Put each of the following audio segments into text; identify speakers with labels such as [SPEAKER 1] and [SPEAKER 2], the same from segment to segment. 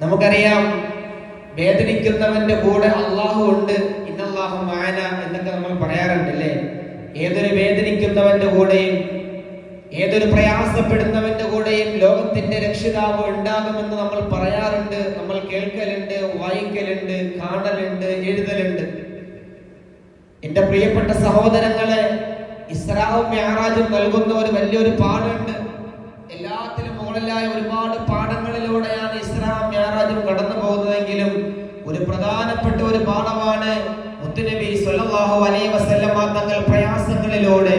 [SPEAKER 1] നമുക്കറിയാം വേദനിക്കുന്നവന്റെ കൂടെ അള്ളാഹു ഉണ്ട് ഇന്നല്ലാഹു മാന എന്നൊക്കെ നമ്മൾ പറയാറുണ്ട് അല്ലേ? ഏതൊരു വേദനിക്കുന്നവന്റെ കൂടെയും ഏതൊരു പ്രയാസപ്പെടുന്നവന്റെ കൂടെയും ലോകത്തിന്റെ രക്ഷിതാവ് ഉണ്ടാകുമെന്ന് നമ്മൾ പറയാറുണ്ട് നമ്മൾ കേൾക്കലുണ്ട് വായിക്കലുണ്ട് കാണലുണ്ട് എഴുതലുണ്ട്. എന്റെ പ്രിയപ്പെട്ട സഹോദരങ്ങളെ ഇസ്രാവും ഞാറാജും നൽകുന്ന ഒരു വലിയൊരു പാടുണ്ട് എല്ലാത്തിലും മുകളിലായ ഒരുപാട് പാഠങ്ങളിലൂടെയാണ് ഇസ്രാം ഞാറാജും കടന്നു പോകുന്നതെങ്കിലും ഒരു പ്രധാനപ്പെട്ട ഒരു പാഠമാണ് മുത്തുനബി സല്ലല്ലാഹു അലൈഹി വസല്ലമ തങ്ങൾ പ്രയാസങ്ങളിലൂടെ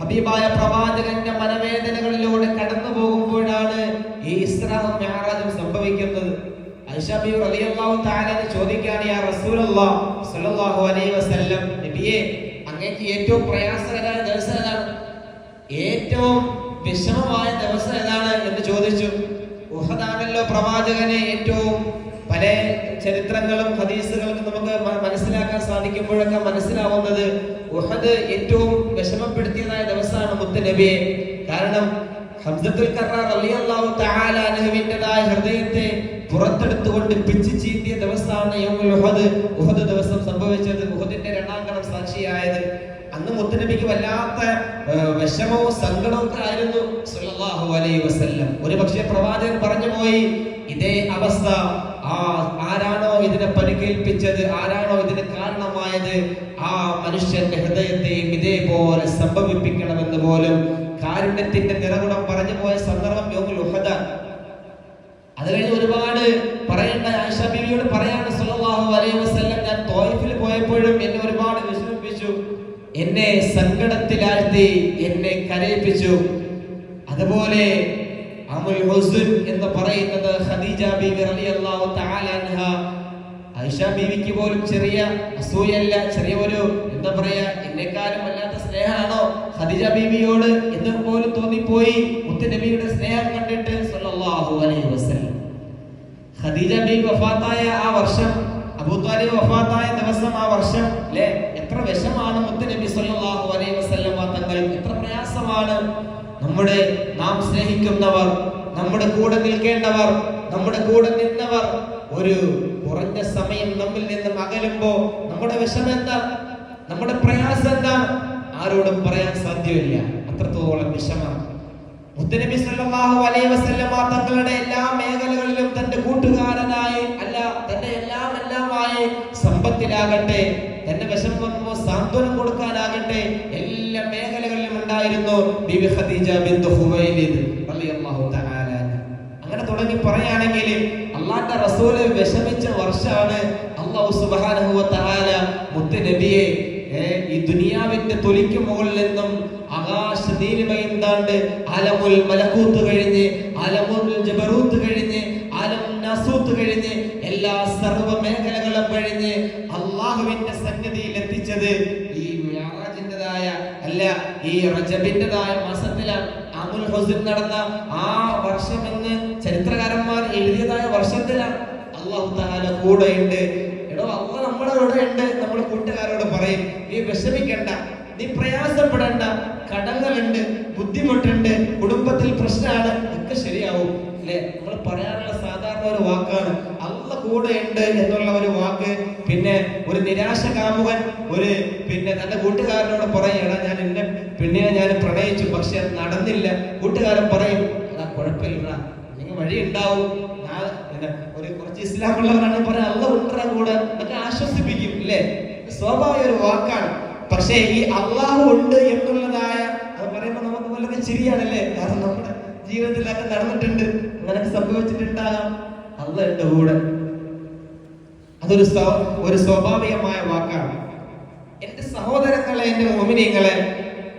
[SPEAKER 1] ഹബീബായ പ്രവാചകന്റെ മനവേദനകളിലൂടെ കടന്നു പോകുമ്പോഴാണ് ഈ ഇസ്രാവും ഞാറാജും സംഭവിക്കുന്നത്. ഐഷബി റളിയല്ലാഹു തആല ചോദിക്കാൻ യാ റസൂലല്ലാഹ് സ്വല്ലല്ലാഹു അലൈഹി വസല്ലം നബിയെ അങ്ങേക്ക് ഏറ്റവും പ്രയാസകരമായ ദിവസം ഏറ്റവും വിഷമമായ ദിവസം ഏതാണ് എന്ന് ചോദിച്ചു ഉഹദാണല്ലോ പ്രവാചകനെ ഏറ്റവും പല ചരിത്രങ്ങളും ഹദീസുകളും നമുക്ക് മനസ്സിലാക്കാൻ സാധിക്കുമ്പോഴൊക്കെ മനസ്സിലാവുന്നത് ഉഹദ് ഏറ്റവും വിഷമപ്പെടുത്തിയതായ ദിവസമാണ് മുത്ത് നബിയെ കാരണം ഹംസത്തുൽ കറാർ റളിയല്ലാഹു തആല അൻഹുവിന്റെതായ ഹൃദയത്തെ പുറത്തെടുത്തുകൊണ്ട് പിച്ചു ചീത്തിയ ദിവസമാണ് ഉഹദ്. ഉഹദ് ദിവസം സംഭവിച്ചത് ഉഹദിന്റെ രണ്ടാം കണം സാക്ഷിയായത് അന്ന് മുത്തുനബിക്ക് വല്ലാത്ത വിഷമവും സങ്കടവും ഒക്കെ ആയിരുന്നു സല്ലല്ലാഹു അലൈഹി വസല്ലം. ഒരു പക്ഷേ പ്രവാചകൻ പറഞ്ഞു പോയി ഇതേ അവസ്ഥ. ആ ആരാണോ ഇതിനെ പരിക്കേൽപ്പിച്ചത്? ആരാണോ ഇതിന് കാരണമായത്? ആ മനുഷ്യന്റെ ഹൃദയത്തെയും ഇതേപോലെ സംഭവിപ്പിക്കണമെന്ന് പോലും കാരുണ്യത്തിന്റെ നിറകുടം പറഞ്ഞു പോയ സന്ദർഭം ഉഹദാണ് അത് കഴിഞ്ഞ് ഒരുപാട് പറയേണ്ട ആയിഷ പറയാണ് സല്ലല്ലാഹു അലൈഹി വസല്ലം ഞാൻ തോയിഫിൽ പോയപ്പോഴും എന്നെ ഒരുപാട് വിഷമിപ്പിച്ചു എന്നെ സങ്കടത്തിലാഴ്ത്തി എന്നെ കരയിപ്പിച്ചു. അതുപോലെ അമുൽ ഹുസ്ൻ എന്ന് പറയുന്നത് ഖദീജ ബീവി റളിയല്ലാഹു തആല അൻഹ. ആയിഷ ബീവിക്ക് പോലും ചെറിയ അസൂയല്ല ചെറിയ ഒരു എന്താ പറയാ എന്നെക്കാളും വല്ലാത്ത സ്നേഹമാണോ ഖദീജ ബീവിയോട് എന്ന് പോലും തോന്നിപ്പോയി മുത്തുനബിയുടെ സ്നേഹം കണ്ടിട്ട് സല്ലല്ലാഹു അലൈഹി വസല്ലം. ഖദീജ ബീവി വഫാത്തായ ആ വർഷം അബൂ വഫാത്തായ ദിവസം ആ വർഷം അല്ലേ എത്ര വിഷമാണ് മുത്തനബി സല്ലല്ലാഹു അലൈഹി വസല്ലം തങ്ങൾ. എത്ര പ്രയാസമാണ്. നമ്മുടെ നാം സ്നേഹിക്കുന്നവർ നമ്മുടെ കൂടെ നിൽക്കേണ്ടവർ നമ്മുടെ കൂടെ നിന്നവർ ഒരു കുറഞ്ഞ സമയം നമ്മിൽ നിന്ന് അകലുമ്പോ നമ്മുടെ വിഷമം എന്താ? നമ്മുടെ പ്രയാസം എന്താ? ആരോടും പറയാൻ സാധ്യമില്ല. അത്രത്തോളം വിഷമം. മുത്തനബി സല്ലല്ലാഹു അലൈഹി വസല്ലമ തങ്ങളുടെ എല്ലാ മേഖലകളിലും തന്റെ കൂട്ടുകാരനായി അല്ല തന്റെ എല്ലാം എല്ലാമായി സമ്പത്തിലാകട്ടെ. തന്റെ വിഷം വന്നപ്പോ സാന്ത്വനം കൊടുക്കാനാകട്ടെ എല്ലാ മേഖലകളിലും ഉണ്ടായിരുന്നു. ഖദീജ റളിയല്ലാഹു തആല അങ്ങനെ തുടങ്ങി പറയുകയാണെങ്കിൽ അള്ളാന്റെ റസൂൽ വിഷമിച്ച വർഷമാണ് അള്ളാഹു സുബ്ഹാനഹു വ തആല മുത്ത് നബിയെ ഈ ദുനിയാവിന്റെ തൊലിക്ക് മുകളിൽ നിന്നും ആകാശ നീലിമയും താണ്ട് അലമുൽ മലക്കൂത്ത് കഴിഞ്ഞ് അലമുൽ ജബറൂത്ത് കഴിഞ്ഞ് അലം നസൂത്ത് കഴിഞ്ഞ് എല്ലാ സർവ മേഖലകളും കഴിഞ്ഞ് സന്നിധിയിൽ എത്തിച്ചത് ഈ മിഅ്റാജിന്റേതായ അല്ല ഈ റജബിന്റെതായ മാസത്തിലാണ് അമുൽ ഹുസ്ൻ നടന്ന ആ വർഷമെന്ന് ചരിത്രകാരന്മാർ എഴുതിയതായ വർഷത്തിലാണ്. അള്ളാഹു താല കൂടെയുണ്ട്. എടോ അള്ള നമ്മുടെ കൂടെ ഉണ്ട് നമ്മൾ കൂട്ടുകാരോട് പറയും. നീ വിഷമിക്കണ്ട നീ പ്രയാസപ്പെടണ്ട. കടങ്ങളുണ്ട് ബുദ്ധിമുട്ടുണ്ട് കുടുംബത്തിൽ പ്രശ്നമാണ് ഒക്കെ ശരിയാവും. അല്ലെ? നമ്മൾ പറയാനുള്ള സാധാരണ ഒരു വാക്കാണ്. അള്ള കൂടെ ഉണ്ട് എന്നുള്ള ഒരു വാക്ക്. പിന്നെ ഒരു നിരാശ കാമുകൻ ഒരു പിന്നെ തന്റെ കൂട്ടുകാരനോട് പറയണ ഞാൻ എന്നെ പെണ്ണിനെ ഞാൻ പ്രണയിച്ചു പക്ഷെ അത് നടന്നില്ല. കൂട്ടുകാരൻ പറയും അതാ കുഴപ്പമില്ല നിങ്ങൾ വഴി ഉണ്ടാവും. ഞാൻ ഒരു കുറച്ച് ഇസ്ലാമുള്ളവരാണ് പറയാൻ അള്ള ഉണ്ടറ കൂടെ. എന്നൊക്കെ ആശ്വസിപ്പിക്കും അല്ലേ? സ്വാഭാവിക ഒരു വാക്കാണ്. പക്ഷേ ഈ അള്ളാഹു ഉണ്ട് എന്നുള്ളതായ അത് പറയുമ്പോൾ നമുക്ക് വളരെ ശരിയാണല്ലേ? കാരണം നമ്മുടെ ജീവിതത്തിലൊക്കെ നടന്നിട്ടുണ്ട്. അങ്ങനെയൊക്കെ സംഭവിച്ചിട്ടുണ്ടാകാം. അല്ല എന്റെ കൂടെ. അതൊരു ഒരു സ്വാഭാവികമായ വാക്കാണ്. എന്റെ സഹോദരങ്ങളെ എന്റെ മോമിനിയങ്ങളെ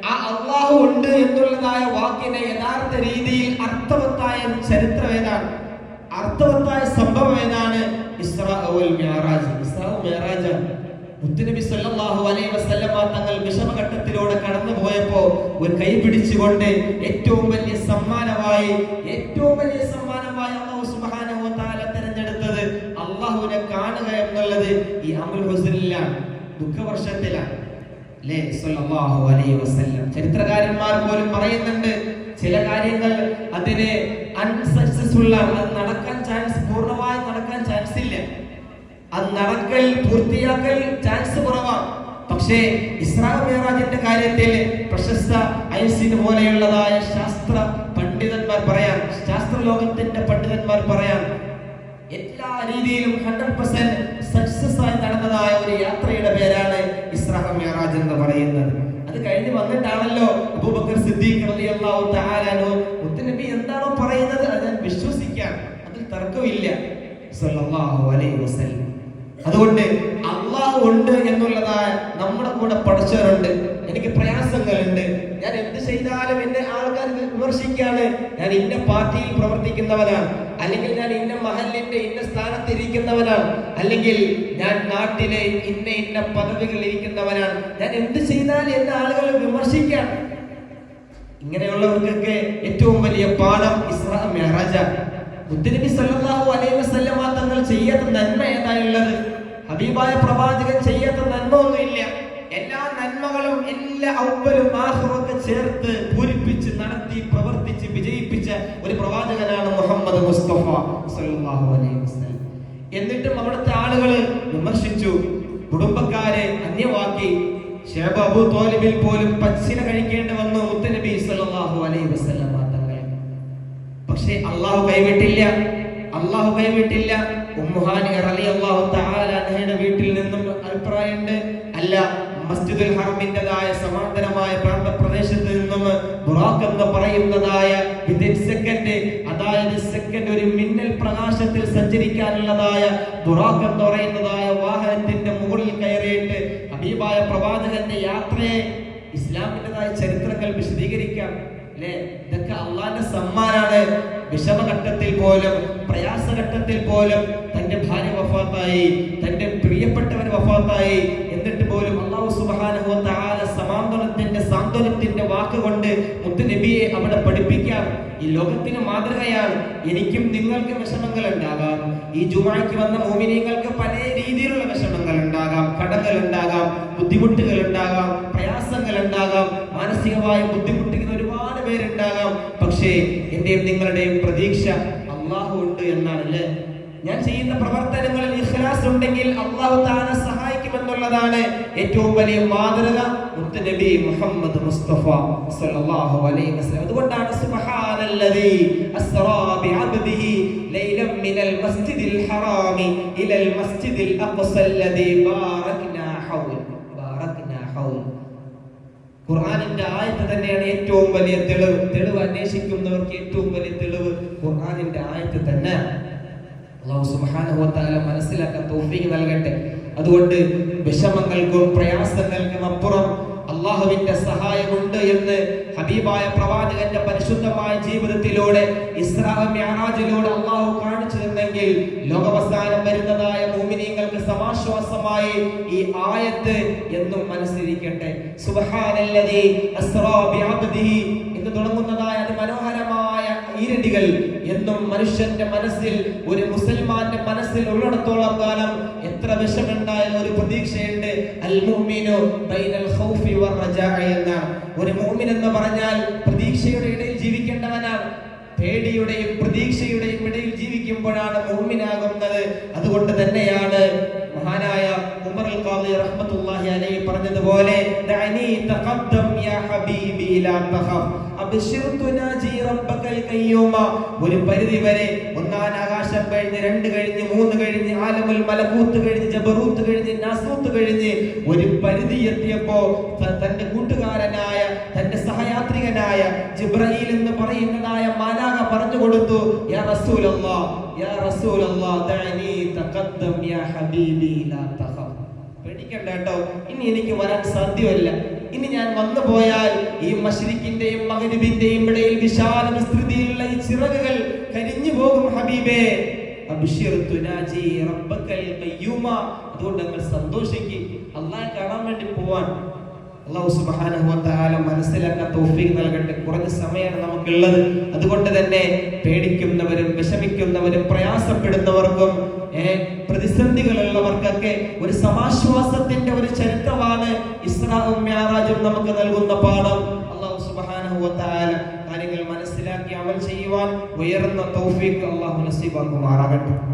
[SPEAKER 1] ആ അള്ളാഹു ഉണ്ട് എന്നുള്ളതായ വാക്കിനെ യഥാർത്ഥ രീതിയിൽ അർത്ഥവത്തായ ചരിത്രം ഏതാണ്? അർത്ഥവത്തായ സംഭവം ഏതാണ്? മുത്തുനബി സല്ലല്ലാഹു അലൈഹി വസല്ലമ തങ്ങൾ വിഷമഘട്ടത്തിലൂടെ കടന്നു പോയപ്പോ ഒരു കൈ പിടിച്ചുകൊണ്ട് ഏറ്റവും വലിയ സമ്മാനമായി ഏറ്റവും എന്നുള്ളത് ഈ അമുൽ ഹുസ്നിലാണ് ദുഃഖവർഷത്തിലാണ്. ചരിത്രകാരന്മാർ പോലും പറയുന്നുണ്ട് ചില കാര്യങ്ങൾ അതിന് അൺസക്സസ്ഫുൾ ആണ്. അത് നടക്കാൻ ചാൻസ് പൂർണമായും നടക്കാൻ ചാൻസ് ഇല്ല. അത് നടക്കൽ പൂർത്തിയാക്കൽ ചാൻസ് കുറവാണ്. പക്ഷേ ഇസ്രാ മേറാജിന്റെ കാര്യത്തിൽ പ്രശസ്ത ഐസിന് പോലെയുള്ളതായ ശാസ്ത്ര പണ്ഡിതന്മാർ പറയാം ശാസ്ത്ര ലോകത്തിന്റെ പണ്ഡിതന്മാർ പറയാൻ എല്ലാ രീതിയിലും ഹൺഡ്രഡ് പെർസെന്റ് സക്സസ് ആയി നടന്നതായ ഒരു യാത്രയുടെ പേരാണ് ഇസ്രാ മെഹറാജ് എന്ന് പറയുന്നത്. അത് കഴിഞ്ഞ് വന്നിട്ടാണല്ലോ അബൂബക്കർ സിദ്ദീഖ് റളിയല്ലാഹു തആല അൻഹു മുത്തനബി എന്താണോ പറയുന്നത് അത് ഞാൻ വിശ്വസിക്കാം. അതിൽ തർക്കമില്ല. സല്ലല്ലാഹു അലൈഹി വസല്ലം. അതുകൊണ്ട് അള്ളാഹു ഉണ്ട് എന്നുള്ളതായ നമ്മുടെ കൂടെ പഠിച്ചവരുണ്ട്. എനിക്ക് പ്രയാസങ്ങളുണ്ട്. ഞാൻ എന്ത് ചെയ്താലും വിമർശിക്കാണ് ഞാൻ ഇന്ന പാർട്ടിയിൽ പ്രവർത്തിക്കുന്നവനാണ്. അല്ലെങ്കിൽ ഞാൻ ഇന്ന മഹലിന്റെ ഇന്ന സ്ഥാനത്ത് ഇരിക്കുന്നവനാണ് അല്ലെങ്കിൽ ഞാൻ നാട്ടിലെ ഇന്ന ഇന്ന പദവികളിൽ ഇരിക്കുന്നവനാണ്. ഞാൻ എന്ത് ചെയ്താൽ എന്റെ ആളുകൾ വിമർശിക്കാം ഇങ്ങനെയുള്ളവർക്കൊക്കെ ഏറ്റവും വലിയ പാഠം ഇസ്രാ മെഹറാജ. മുത്തനബി സല്ലല്ലാഹു അലൈഹി വസല്ലമ തങ്ങൾ ചെയ്യാത്ത നന്മ ഏതായുള്ളത് ഹബീബായ പ്രവാചകൻ ചെയ്യാത്ത നന്മ ഒന്നുമില്ല. എല്ലാ നന്മകളും എല്ലാ ഔപ്പലും ആഹ്റൊക്കെ ചേർത്ത് പൂരിപ്പിച്ച് നടത്തി പ്രവർത്തിച്ച് വിജയിപ്പിച്ച ഒരു പ്രവാചകനാണ് മുഹമ്മദ് മുസ്തഫ സല്ലല്ലാഹു അലൈഹി വസല്ലം. എന്നിട്ടും അവിടുത്തെ ആളുകൾ വിമർശിച്ചു. കുടുംബക്കാരെ അന്യവാക്കി. ഷേബ് അബൂ തോലിബിൽ പോലും പച്ചില കഴിക്കേണ്ടി വന്നു മുത്തനബി സല്ലല്ലാഹു അലൈഹി വസല്ലം തങ്ങൾ പക്ഷേ അള്ളാഹു കൈവിട്ടില്ല. അള്ളാഹു കൈവിട്ടില്ല. ഉമ്മുഹാനി റളിയല്ലാഹു തആല അൻഹയുടെ വീട്ടിൽ നിന്നും അഭിപ്രായമുണ്ട്. അല്ല മസ്ജിദുൽ ഹറമിന്റേതായ സമാന്തരമായ പ്രാന്ത പ്രദേശത്ത് നിന്നും ബുറാഖ് എന്ന് പറയുന്നതായ വിതിൻ സെക്കൻഡ് അതായത് സെക്കൻഡ് ഒരു മിന്നൽ പ്രകാശത്തിൽ സഞ്ചരിക്കാനുള്ളതായ ബുറാഖ് എന്ന് പറയുന്നതായ വാഹനത്തിന്റെ മുകളിൽ കയറിയിട്ട് ഹബീബായ പ്രവാചകന്റെ യാത്രയെ ഇസ്ലാമിന്റെതായ ചരിത്രങ്ങൾ വിശദീകരിക്കാം. അല്ലേ? ഇതൊക്കെ അള്ളാന്റെ സമ്മാനാണ്. വിഷമഘട്ടത്തിൽ പോലും പ്രയാസഘട്ടത്തിൽ പോലും തന്റെ ഭാര്യ വഫാത്തായി തന്റെ പ്രിയപ്പെട്ടവർ വഫാത്തായി. എന്നിട്ട് പോലും അള്ളാഹു സുബ്ഹാനഹു വ തആല സമാന്തരത്തിന്റെ സാന്ത്വനത്തിന്റെ വാക്കുകൊണ്ട് മുത്തുനബിയെ അവിടെ പഠിപ്പിക്കാം ഈ ലോകത്തിന് മാതൃകയാണ്. എനിക്കും നിങ്ങൾക്കും വിഷമങ്ങൾ ഉണ്ടാകാം ഈ ജുമാക്ക് വന്ന മോമിനിയങ്ങൾക്ക് പല രീതിയിലുള്ള വിഷമങ്ങൾ ഉണ്ടാകാം കടങ്ങൾ ഉണ്ടാകാം ബുദ്ധിമുട്ടുകൾ ഉണ്ടാകാം പ്രയാസങ്ങൾ ഉണ്ടാകാം മാനസികമായി ബുദ്ധിമുട്ടിക്കുന്ന ഒരുപാട് പേരുണ്ടാകാം. പക്ഷേ എന്റെയും നിങ്ങളുടെയും പ്രതീക്ഷ അള്ളാഹു ഉണ്ട് എന്നാണ് അല്ലേ ഞാൻ ചെയ്യുന്ന പ്രവർത്തനങ്ങളിൽ ഇഖ്ലാസ് ഉണ്ടെങ്കിൽ അള്ളാഹു താന സഹായിക്കുമെന്നുള്ളതാണ് ഏറ്റവും വലിയ മാതൃക. മുത്തുനബി മുഹമ്മദ് മുസ്തഫ സല്ലല്ലാഹു അലൈഹി വസല്ലം. അതുകൊണ്ടാണ് സുബ്ഹാനല്ലദി അസ്റാ ബിഅബ്ദിഹി ലൈലം മിനൽ മസ്ജിദിൽ ഹറാമി ഇലൽ മസ്ജിദിൽ അഖ്സല്ലദീ ബാറക്നാ ഹൗൽ. ബാറക്നാ ഹൗൽ. ഖുർആനിന്റെ ആയത്ത് തന്നെയാണ് ഏറ്റവും വലിയ തെളിവ്. തെളിവ് അന്വേഷിക്കുന്നവർക്ക് ഏറ്റവും വലിയ തെളിവ് ഖുർആനിന്റെ ആയത്ത് തന്നെ. അള്ളാഹു തആല മനസ്സിലാക്കാൻ തൗഫീഖ് നൽകട്ടെ. അതുകൊണ്ട് വിഷമങ്ങൾക്കും പ്രയാസങ്ങൾക്കും അപ്പുറം അള്ളാഹുവിന്റെ സഹായമുണ്ട് എന്ന് ഹബീബായ പ്രവാചകന്റെ പരിശുദ്ധമായ ജീവിതത്തിലൂടെ ഇസ്രാ മിഅറാജിലൂടെ അള്ളാഹു കാണിച്ചു തന്നെങ്കിൽ ലോകവസാനം വരുന്നതായ മോമിനിയങ്ങൾക്ക് സമാശ്വാസമായി ഈ ആയത്ത് എന്നും മനസ്സിരിക്കട്ടെ. ബിഅബ്ദിഹി എന്ന് തുടങ്ങുന്നതായ അതിമനോഹരമായ ഈരടികൾ എന്നും മനുഷ്യന്റെ മനസ്സിൽ ഒരു മുസൽമാന്റെ മനസ്സിൽ ഉള്ളിടത്തോളം കാലം എത്ര വിഷമുണ്ടായ ഒരു പ്രതീക്ഷയുണ്ട്. റജാഇ ഒരു മുഅ്മിൻ എന്ന് പറഞ്ഞാൽ പ്രതീക്ഷയുടെ ഇടയിൽ ജീവിക്കേണ്ടവനാണ് പേടിയുടെയും പ്രതീക്ഷയുടെയും ഇടയിൽ ജീവിക്കുമ്പോഴാണ് മൂമിനാകുന്നത് അതുകൊണ്ട് തന്നെയാണ് മഹാനായ ഉമർ അൽ ഖാദി റഹ്മത്തുള്ളാഹി അലൈഹി പറഞ്ഞതുപോലെ ദഅനി തഖദ്ദം യാ ഹബീബി ലാ തഖഫ്. ഒരു പരിധി വരെ ഒന്നാം ആകാശം കഴിഞ്ഞ് രണ്ട് കഴിഞ്ഞ് മൂന്ന് കഴിഞ്ഞ് ആലമുൽ മലക്കൂത്ത് കഴിഞ്ഞ് ജബറൂത്ത് കഴിഞ്ഞ് നാസൂത്ത് കഴിഞ്ഞ് ഒരു പരിധി എത്തിയപ്പോ തന്റെ കൂട്ടുകാരനായ തന്റെ സഹയാത്രികനായ ജിബ്രയിൽ എന്ന് പറയുന്നതായ മാലാക പറഞ്ഞു കൊടുത്തു യാ റസൂലല്ലാഹ് യാ റസൂലല്ലാഹ് ദഅനി തഖദ്ദം യാ ഹബീബി ലാ തഖഫ്. പേടിക്കണ്ട കേട്ടോ. ഇനി എനിക്ക് വരാൻ സാധ്യമല്ല. ഇനി ഞാൻ വന്നു പോയാൽ ഈ മഷരിക്കിന്റെയും മകരിബിന്റെയും ഇടയിൽ വിശാല വിസ്തൃതിയിലുള്ള ഈ ചിറകുകൾ കരിഞ്ഞു പോകും ഹബീബേ. അതുകൊണ്ട് നിങ്ങൾ സന്തോഷിക്കും. അള്ളാഹെ കാണാൻ വേണ്ടി പോവാൻ. അള്ളാഹു തആല മനസ്സിലാക്കാൻ തൗഫീഖ് നൽകട്ടെ. കുറഞ്ഞ സമയമാണ് നമുക്കുള്ളത്. അതുകൊണ്ട് തന്നെ പേടിക്കുന്നവരും വിഷമിക്കുന്നവരും പ്രയാസപ്പെടുന്നവർക്കും പ്രതിസന്ധികളുള്ളവർക്കൊക്കെ ഒരു സമാശ്വാസത്തിന്റെ ഒരു ചരിത്രമാണ് ഇസ്രാവും മ്യാറാജും നമുക്ക് നൽകുന്ന പാഠം. അള്ളാഹു തആല കാര്യങ്ങൾ മനസ്സിലാക്കി അമൽ ചെയ്യുവാൻ ഉയർന്ന തൗഫീഖ് അള്ളാഹു നസീബാക്കുമാറാകട്ടെ.